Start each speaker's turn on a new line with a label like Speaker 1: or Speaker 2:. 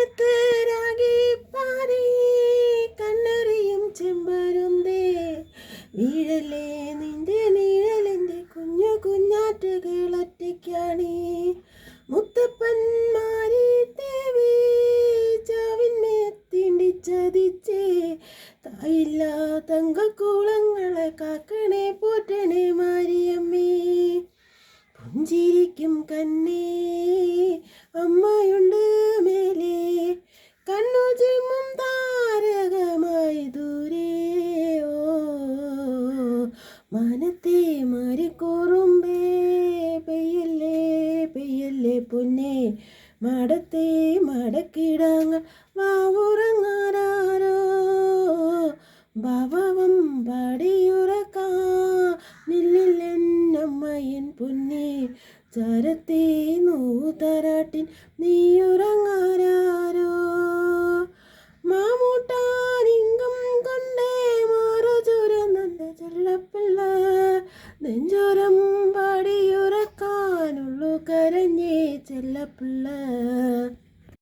Speaker 1: മാനത്ത് രാഗി പാറി കണ്ണറിയും ചെമ്പരുന്തേ. വീഴലേ നിന്റെ നീഴലെന്റെ കുഞ്ഞു കുഞ്ഞാറ്റുകൾ ഒറ്റയ്ക്കാണേ. മുത്തപ്പന്മാരി ദേവി ചാവിന്മേത്തിണ്ടി ചതിച്ചേ തായില്ല തങ്കക്കൂളങ്ങളെ കാക്കണേ പോറ്റണേ മാരിയമ്മേ. പുഞ്ചിരിക്കും കണ്ണേ മനത്തെ മാറിക്കൂറുമ്പേ പെയ്യല്ലേ പെയ്യല്ലേ പൊന്നെ. മടത്തെ മടക്കിടങ്ങൾ വാവുറങ്ങാരോ ഭവം പടിയുറക്കാ നില്ലില്ലെന്നമ്മയൻ പൊന്നെ. ചരത്തെ നൂതരാട്ടിൻ നീയുറങ്ങാരോ നെഞ്ചോരം പാടിയുറക്കാനുള്ളു കരഞ്ഞേ ചെല്ലപ്പിള്ള.